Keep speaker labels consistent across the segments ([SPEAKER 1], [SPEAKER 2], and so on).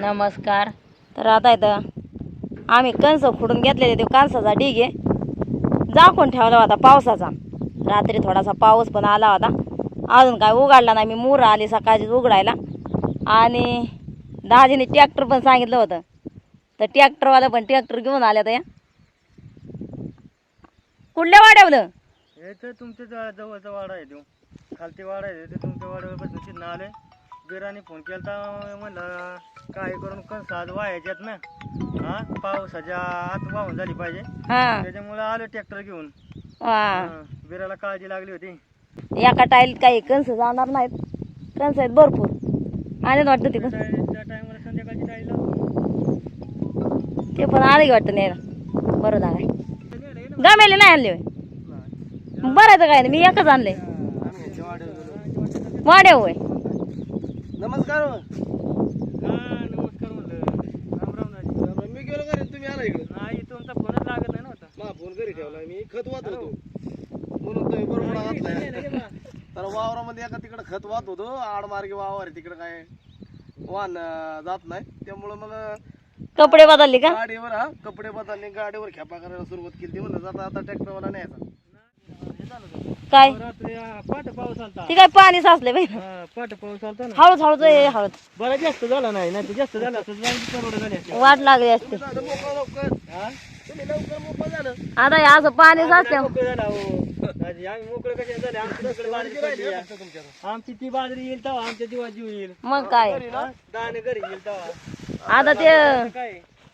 [SPEAKER 1] नमस्कार. तर आता इथं आम्ही कणस खुडून घेतलेले ते कणसाचा ढिगे आहे. झाकून ठेवला होता पावसाचा. रात्री थोडासा पाऊस पण आला होता. अजून काय उघडला नाही मी मूर आली सकाळचीच उघडायला. आणि दहाजीने ट्रॅक्टर पण सांगितलं होतं. तर ट्रॅक्टरवाला पण ट्रॅक्टर घेऊन आल्या त्या. कुठल्या वाड्यावलं?
[SPEAKER 2] तुमच्या जवळचा वाडा आहे तो. खालती वाडा आहे तुमच्या वाड्यावर बसून आले बिराने फोन केला म्हणलं काय करून कंस आज वायाच्यात ना? हा पावसाच्या आत वाहून झाली पाहिजे.
[SPEAKER 1] हां.
[SPEAKER 2] त्याच्यामुळे आलो ट्रॅक्टर घेऊन.
[SPEAKER 1] हां.
[SPEAKER 2] हा, बिराला काळजी लागली होती.
[SPEAKER 1] एका टाईलीत काही कणस जाणार नाहीत. कणस आहेत भरपूर. आणि वाटतं ते पण
[SPEAKER 2] त्या टायमाला संध्याकाळची टाळी
[SPEAKER 1] ते पण आले वाटतं न्यायला. बरं झालं गमेले नाही आणले होय. बरं आहे तर काय नाही मी एकच आणले वाड्या होय.
[SPEAKER 3] नमस्कार हो.
[SPEAKER 2] हा नमस्कार म्हणलं. राम राम नाजी.
[SPEAKER 3] मी गेलो घरी तुम्ही आला इकडे.
[SPEAKER 2] नाही तुमचा फोनच लागत नाही ना होता.
[SPEAKER 3] मा फोन घरी ठेवला मी खत वाहत होतो. म्हणून तुम्ही बरोबर तर वावरामध्ये एका तिकडे खत वाहत होतो. आडमार्गे वावर आहे तिकडे काय वाहन अं, जात नाही. त्यामुळं मग
[SPEAKER 1] कपडे बदलले का?
[SPEAKER 3] गाडीवर हा कपडे बदलले गाडीवर खेपा करायला सुरुवात केली म्हणलं जाता आता ट्रॅक्टरवाला न्यायचा.
[SPEAKER 1] काय?
[SPEAKER 2] रात्री हा, पाट पाऊस आलता.
[SPEAKER 1] ती काय पाणी साचले बाई.
[SPEAKER 2] हा, पाट पाऊस आलता ना.
[SPEAKER 1] हळूच हळूच ये, हळूच.
[SPEAKER 2] बरं जास्त झाला नाही नाही जास्त झाला तर जाऊन करोड झाले असते.
[SPEAKER 1] वाट लागली असते.
[SPEAKER 3] झालं मोकळं लवकर.
[SPEAKER 2] हा?
[SPEAKER 3] तुम्ही लवकर मोकळं झालं.
[SPEAKER 1] आता हे असं पाणी साचल्या.
[SPEAKER 2] मोकळे झाला हो. आजी, आम्ही मोकळे कसे झाले आमची तिकडे बाजरी पडली आहे.
[SPEAKER 3] फक्त तुमच्याकडं.
[SPEAKER 2] आमची ती बाजरी येईल तेव्हा आमच्या जीवा जीव येईल.
[SPEAKER 1] मग काय?
[SPEAKER 2] हा? दाणे घरी येईल तेव्हा.
[SPEAKER 1] आता ते
[SPEAKER 2] काय?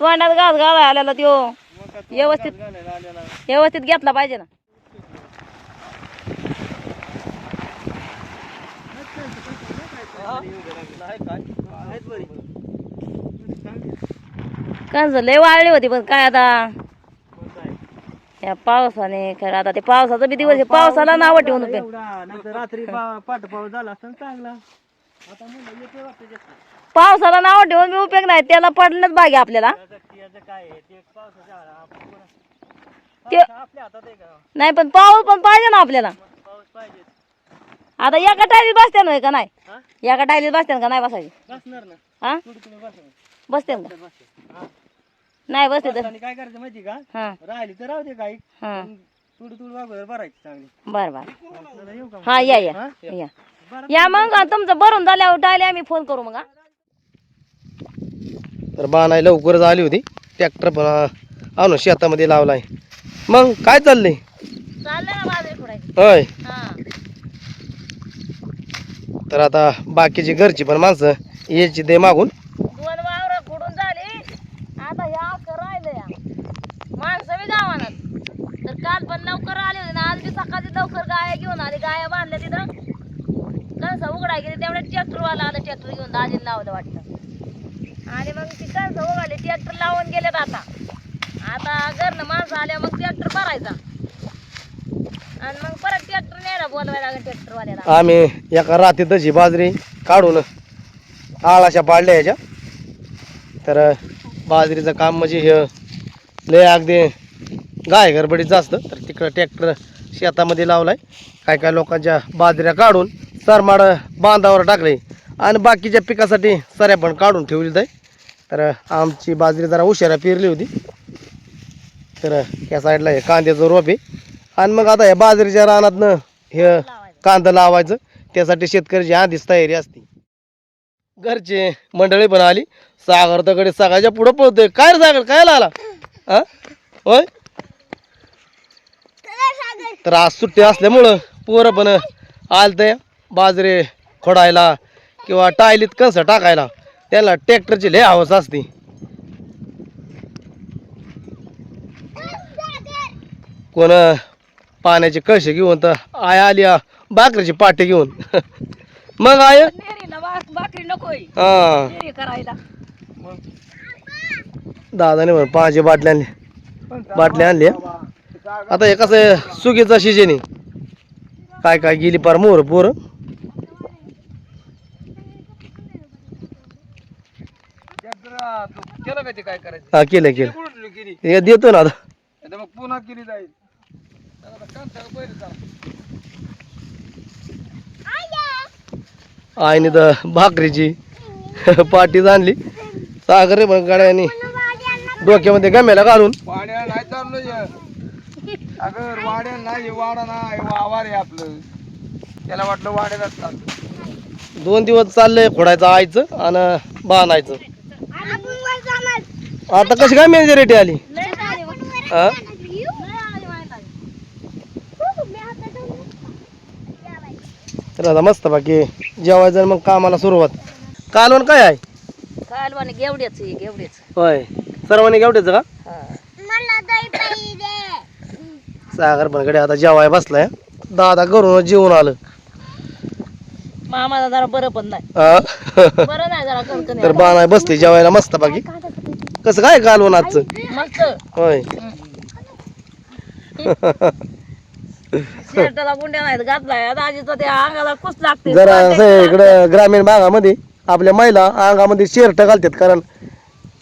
[SPEAKER 1] तोंडात घास घाला आलेला त्यो.
[SPEAKER 2] मग का तू
[SPEAKER 1] व्यवस्थित
[SPEAKER 2] घास घालायला आलेला.
[SPEAKER 1] व्यवस्थित घेतला पाहिजे ना.
[SPEAKER 3] नाही काय
[SPEAKER 1] लय वाळली होती पण काय आता? या पावसाने खरं आता ते पावसाचा बी दिवस पावसाला नाव ठेवून उपयोग
[SPEAKER 2] रात्री पाऊस झाला असता चांगला
[SPEAKER 1] पावसाला नाव ठेवून बी उपयोग नाही त्याला पडलंच बागे आपल्याला. नाही पण पाऊस पण पाहिजे ना आपल्याला.
[SPEAKER 2] पाऊस पाहिजे
[SPEAKER 1] आता एका टायलीत बसते ना का नाही?
[SPEAKER 2] हा?
[SPEAKER 1] एका टायलीत बसते का नाही बसायची?
[SPEAKER 2] बसणार ना.
[SPEAKER 1] हा?
[SPEAKER 2] कुठे तुम्ही बसा?
[SPEAKER 1] बसते का?
[SPEAKER 2] हा.
[SPEAKER 1] नाही बसते तर.
[SPEAKER 2] आणि काय करायचं माहिती का?
[SPEAKER 1] हा.
[SPEAKER 2] राहिली तर राहू दे काही.
[SPEAKER 1] हा.
[SPEAKER 2] तुडू तुडू वागोदर भरायची चांगली.
[SPEAKER 1] बर बर.
[SPEAKER 2] आपल्याला येऊ का
[SPEAKER 1] हा या या.
[SPEAKER 2] हा?
[SPEAKER 1] या.
[SPEAKER 2] बरं.
[SPEAKER 1] या मग तुमचं भरून झाल्यावर टायले आम्ही फोन करू मग हा.
[SPEAKER 3] तर बाणाय लवकरच आली होती. ट्रॅक्टर पण आणून शेतामध्ये लावलाय. मग काय चाललंय?
[SPEAKER 1] चाललं ना बाजरी
[SPEAKER 3] होय
[SPEAKER 1] हा
[SPEAKER 3] तर आता बाकीची घरची पण माणसं यायची दे मागून.
[SPEAKER 1] दोन वावर खोडून झाली. आता ह्या या राहिलं या. माणसं बी गावानात तर काल पण लवकर आले होते ना आज बी सकाळी लवकर गाया घेऊन आले. गाया बांधल्या तिथं. कणसं उघडा गेली तेवढ्या ट्रॅक्टरवाला आलं ट्रॅक्टर घेऊन दाजीला लावलं वाटतं. आणि मग ती कणसं उघडली ट्रॅक्टर लावून गेलेत आता. आता घरनं माणसं आल्या मग ट्रॅक्टर भरायचा. आणि मग परत ट्रॅक्टर न्यायला बोलवायला लागेल ट्रॅक्टरवाल्याला
[SPEAKER 3] आम्ही एका रात्री तशी बाजरी काढून आळाशा पाडल्या ह्याच्या. तर बाजरीचं काम म्हणजे हे लय अगदी गाय गडबडीत जास्त तर तिकडं ट्रॅक्टर शेतामध्ये लावलाय. काय काय लोकांच्या बाजऱ्या काढून सरमाड बांधावर टाकले. आणि बाकीच्या पिकासाठी सऱ्या पण काढून ठेवली आहे. तर आमची बाजरी जरा उशिरा पेरली होती. तर या साईडला हे कांद्याचं रोप आहे. आणि मग आता या बाजरीच्या रानातनं हे कांदा लावायचं त्यासाठी शेतकऱ्याची आधीच तयारी असते. घरचे मंडळी पण आली. सागर तकडे सागाच्या पुढं पळतोय. काय रे सागर? काय आला हा? होय? तर आज सुट्टी असल्यामुळं पोरं पण आलतंय. बाजरे खोडायला किंवा टायलीत कसं टाकायला. त्याला ट्रॅक्टरची लय हवस असते. कोण पाण्याचे कळशे घेऊन तर आय आली आ, भाकरीची पाटे घेऊन. मग आय
[SPEAKER 1] भाकरी नकोय.
[SPEAKER 3] हा.
[SPEAKER 1] करायला.
[SPEAKER 3] दादाने म्हण पाण्याची बाटल्या आणली. बाटल्या आणली आता हे कसं आहे, सुगीचा आहे. काय काय गेली पार मोर पोर.
[SPEAKER 2] केलं का ते काय करायचं?
[SPEAKER 3] हा केलं केलं. हे देतो ना आता.
[SPEAKER 2] आता मग पुन्हा केली जाईल.
[SPEAKER 3] आईने तर भाकरीची पाटीच आणली. सागर रे बघ गाड्याने. डोक्यामध्ये गम्याला घालून.
[SPEAKER 4] वाड्या नाही वाड्या नाही वाडा नाही वावर आहे आपलं. त्याला वाटलं वाड्यालाच चाललं.
[SPEAKER 3] दोन दिवस चाललंय खोडायचं आईचं आणि बाणायचं. आता कशी काय मेजॉरिटी आली. हा
[SPEAKER 1] लय आली माहीत आहे.
[SPEAKER 3] तर आता मस्त बाकी जेवायचं आणि मग कामाला सुरुवात. कालवण काय आहे?
[SPEAKER 1] कालवाने गेवड्याच गेवड्याच.
[SPEAKER 3] होय. सर्वांनी घेवटेचं का?
[SPEAKER 1] हा.
[SPEAKER 3] सागर बनकडे आता जेवाय बसलाय. दादा घरून जेवून आलं.
[SPEAKER 1] मामाला जरा बरं पण नाही.
[SPEAKER 3] हा.
[SPEAKER 1] बरं नाही जरा कणकण.
[SPEAKER 3] तर बाणाय बसते जेवायला मस्त बाकी कसं काय कालवण आजचं?
[SPEAKER 1] मस्त.
[SPEAKER 3] होय.
[SPEAKER 1] शर्टाला गुंड्या नाहीत घातलाय. आता आजीचं त्या अंगाला कुस लागते
[SPEAKER 3] जरा असं इकडं ग्रामीण भागामध्ये आपल्या महिला अंगामध्ये शर्ट घालतात कारण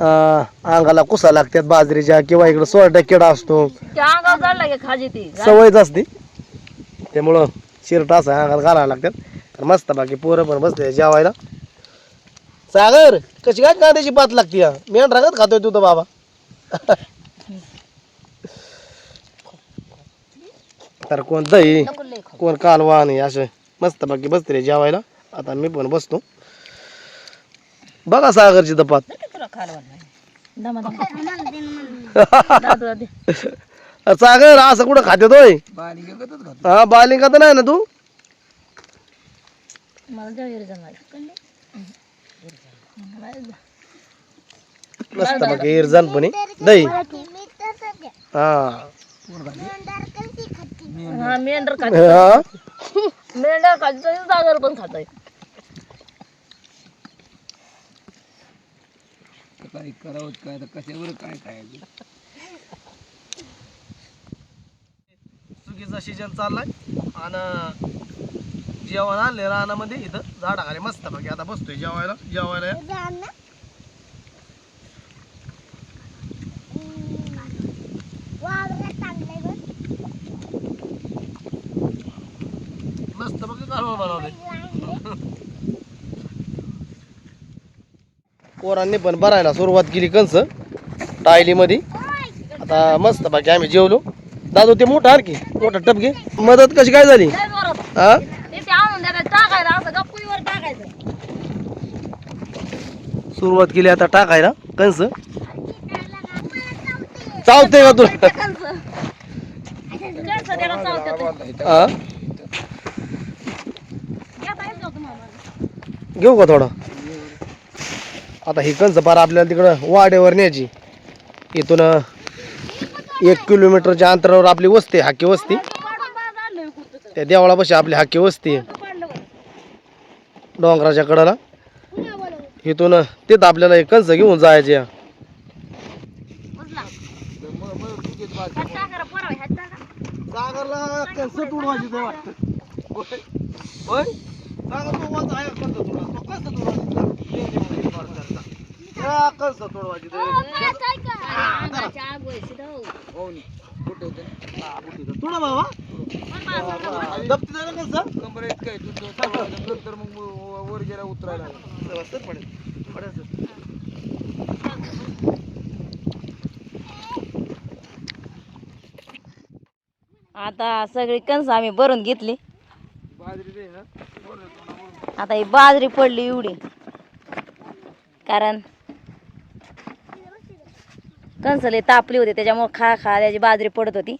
[SPEAKER 3] अं, अंगाला कुसा लागतात बाजरीच्या किंवा इकडं सोरटा किडा असतो.
[SPEAKER 1] त्या अंगावर चढला की खाजी ती.
[SPEAKER 3] सवयच असते. त्यामुळं शर्ट असं अंगाला घालायला लागतात. तर मस्त बाकी पोरं पण बसले जेवायला. सागर कशी काय कांद्याची पात लागते मेंढरागत खातोय तू तर बाबा? तर कोण दही. कोण कालवा आणि असं मस्त बाकी बसते जेवायला. आता मी पण बसतो. बघा सागरची दपात. सागर असं कुठं खाते तोय? हा बालिंगा तर नाही ना तू. मस्त बाकी इरजानपणी दही. हा.
[SPEAKER 1] हा मेंढर खाते
[SPEAKER 3] हा?
[SPEAKER 1] मेंढर खाते जागर पण खातोय
[SPEAKER 4] काय करावं काय तर कशावर काय काय
[SPEAKER 3] चुकीचा सीजन चाललाय. आणि जेवण आणले रानामध्ये इथं. झाडाखाली मस्त बाकी आता बसतोय जेवायला. जेवायला या. मस्त बाकी कालवण बनवलंय पोरांनी पण भरायला सुरुवात केली कंस. टायलीमध्ये. आता मस्त बाकी आम्ही जेवलो. दादू ते मोठं की. मोठा टप घे. मदत कशी काय झाली. हा? सुरुवात केली आता टाकायला. कंस. चावते का तुला? घेऊ का थोडं? आता ही कंचपार आपल्याला तिकडं वाड्यावर न्यायची. इथून एक किलोमीटरच्या अंतरावर आपली वस्ती हाकी वस्ती. त्या देवळापाशी आपली हाकी वस्ती. डोंगराच्या कडेला. इथून तिथं आपल्याला एक कंस घेऊन जायचे.
[SPEAKER 1] उचला.
[SPEAKER 3] कंस तुडवायची. तुडा बाबा दप्ती द्या ना कंस
[SPEAKER 4] कंबर काय? तुझं नंतर मग वर गेला उतरायला
[SPEAKER 3] व्यवस्थित पडेल. पडेल सर.
[SPEAKER 1] आता सगळी कणस आम्ही भरून घेतली.
[SPEAKER 4] बाजरी दे ना
[SPEAKER 1] आता ही बाजरी पडली एवढी. कारण कणसले तापली होती त्याच्यामुळे खा खा त्याची बाजरी पडत होती.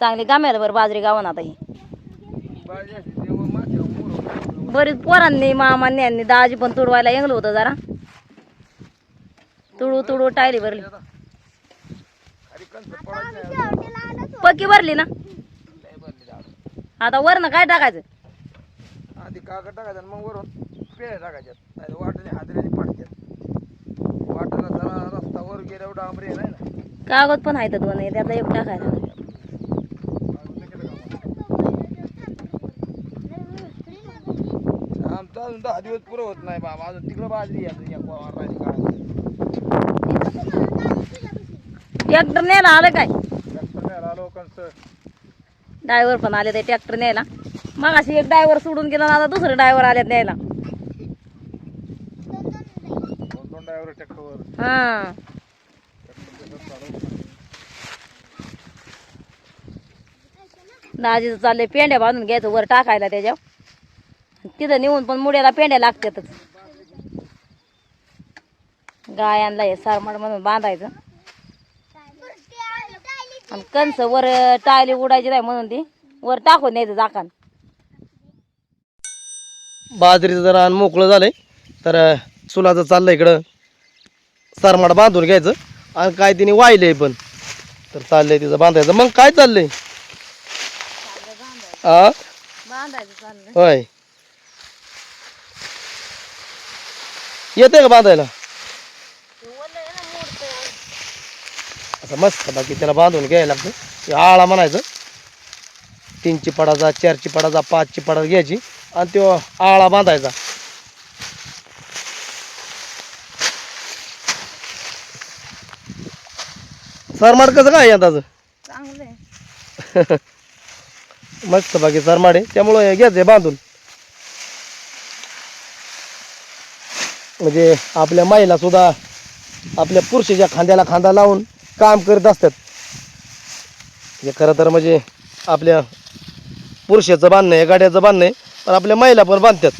[SPEAKER 1] चांगली गाम्याला बरं बाजरी गावन आता ही. बरीच पोरांनी मामान्यांनी दाजी पण तुडवायला येंगलं होतं जरा. तुडू तुडू टायली भरली. पक्की भरली ना? आता वरनं काय टाकायचं?
[SPEAKER 4] आधी कागद टाकायचं मग वरून पेळ टाकायच्यात नाही हादऱ्याने पडतात वर गेल्यावर डांबरी आहे नाही ना?
[SPEAKER 1] कागद पण आहेत दोन त्यातला एक टाकायचा.
[SPEAKER 4] आमचं अजून दहा दिवस पुरं होत नाही बाबा. अजून तिकडं बाजरी आहे अजून या राणी काढायला
[SPEAKER 1] ट्रॅक्टर न्यायला आलं काय?
[SPEAKER 4] ट्रॅक्टर न्यायला आलो कंस
[SPEAKER 1] ड्रायव्हर पण आले ते ट्रॅक्टर न्यायला. मग अशी एक ड्रायव्हर सोडून गेला ना आता दुसरे ड्रायव्हर आलेत न्यायला.
[SPEAKER 4] दोन दोन
[SPEAKER 1] हा. आजीचं चाललंय पेंड्या बांधून घ्यायचं वर टाकायला त्याच्या तिथं नेऊन पण मुड्याला पेंड्या लागतातच गायांना हे सारमड म्हणून बांधायचं. आणि कंस वर टायली उडायची नाही म्हणून ती वर टाकून द्यायचं जाकान
[SPEAKER 3] बाजरीचं जरा मोकळं झालंय तर सुलाचं चाललंय इकडं. सारमाड बांधून घ्यायचं. आणि काय तिने वाहिलंय पण. तर चाललंय तिचं बांधायचं. मग काय चाललंय? आ?
[SPEAKER 1] बांधायचं चाललंय.
[SPEAKER 3] होय. येते का बांधायला? असं मस्त बाकी त्याला बांधून घ्यायला लागतं. ते आळा म्हणायचं. तीन चिपाडाचा चार चिपाडाचा पाच चिपाडा घ्यायची आणि तो आळा बांधायचा. सरमाड कसं काय यंदाचं?
[SPEAKER 1] चांगलंय.
[SPEAKER 3] मस्त बाकी सरमाड. आहे त्यामुळं घ्यायचं बांधून. म्हणजे आपल्या महिला सुद्धा आपल्या पुरुषाच्या खांद्याला खांदा लावून काम करत असतात. हे खरं तर म्हणजे आपल्या पुरुषाचं बांधणं आहे गाड्याचं बांधणं आहे पण आपल्या माईला पण बांधतात.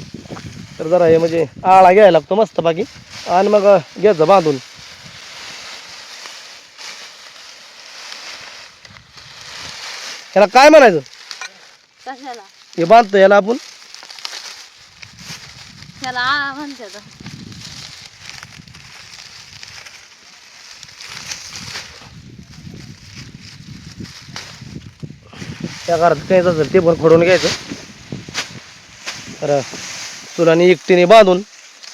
[SPEAKER 3] तर जरा हे म्हणजे आळा घ्यायला लागतो मस्त बाकी. आणि मग घ्यायचं बांधून. ह्याला काय म्हणायचं?
[SPEAKER 1] कशाला?
[SPEAKER 3] हे बांधतो याला आपण.
[SPEAKER 1] त्याला आ म्हणतात.
[SPEAKER 3] त्या घरात काही असेल ते पण खोडून घ्यायचं. तर चुलाने एकटीने बांधून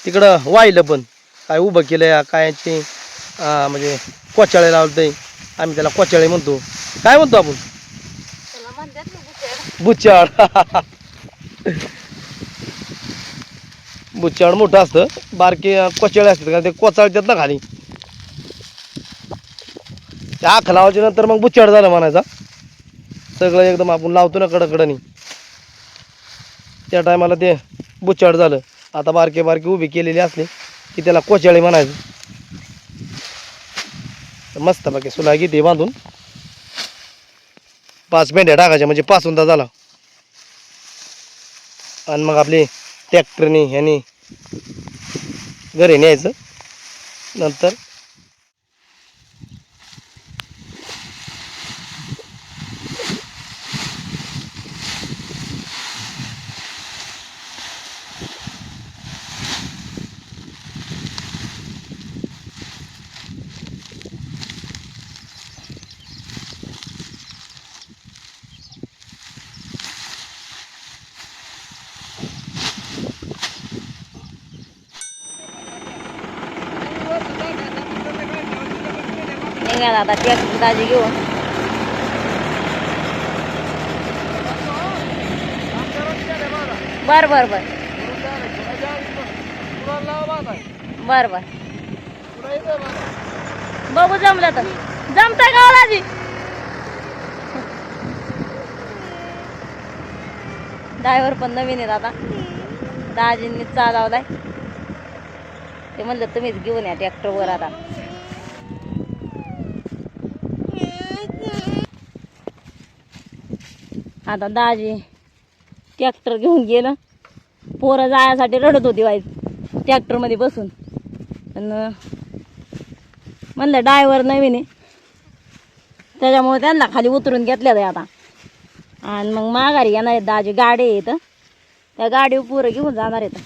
[SPEAKER 3] तिकडं वाहिलं पण. काय उभं केलं या कायची म्हणजे कोचाळे लावलं आम्ही त्याला कोचाळे म्हणतो. काय म्हणतो आपण
[SPEAKER 1] त्याला म्हणतात ना बुचेड.
[SPEAKER 3] बुच्चाड बुच्चाड मोठं असतं. बारके कोचाळे असतात का ते कोचाळतात ना खाली. त्या आख लावायच्या नंतर मग बुच्चाड झालं म्हणायचा. सगळं एकदम आपण लावतो ना कडकडनी त्या टायमाला ते बुच्चाड झालं. आता बारके बारके उभी केलेली असली की त्याला कोचाळी म्हणायचं. मस्त बाकी सुला घेते बांधून पाच मेंढ्या टाकायच्या म्हणजे पाचवंदा झाला. आणि मग आपली ट्रॅक्टरनी ह्यानी घरी न्यायचं. नंतर
[SPEAKER 1] आता ट्रॅक्टर दाजी घेऊन. बर बर बर. बर बर. बघू जमलं तर. जमतंय का हो दाजी ड्रायव्हर पण नवीन आहेत आता. दाजींनी चालवलाय. ते म्हणलं तुम्हीच घेऊन या ट्रॅक्टरवर आता. आता दाजी ट्रॅक्टर घेऊन गेलं. पोरं जायसाठी रडत होती वाईट ट्रॅक्टरमध्ये बसून. पण म्हणलं डायव्हर नवीन आहे. त्याच्यामुळे त्यांना खाली उतरून घेतल्या आहे आता. आणि मग माघारी येणार आहेत दाजी गाडी आहेत त्या गाडीवर पोरं घेऊन जाणार आहेत.